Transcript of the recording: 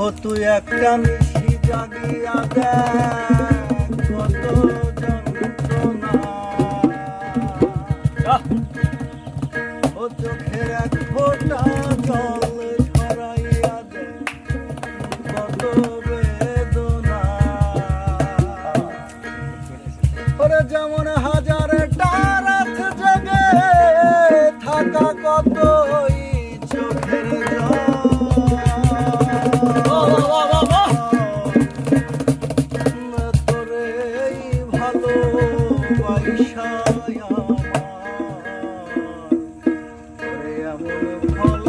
ও তুই একটা নিশি জাগিয়া কত যন্ত্রণা ও চোখের এক ফোঁটা জল ছড়াইয়া দেখ, কত বেদনা ওরে যেমন হাজারটা রাত জেগে, থাকা কতই that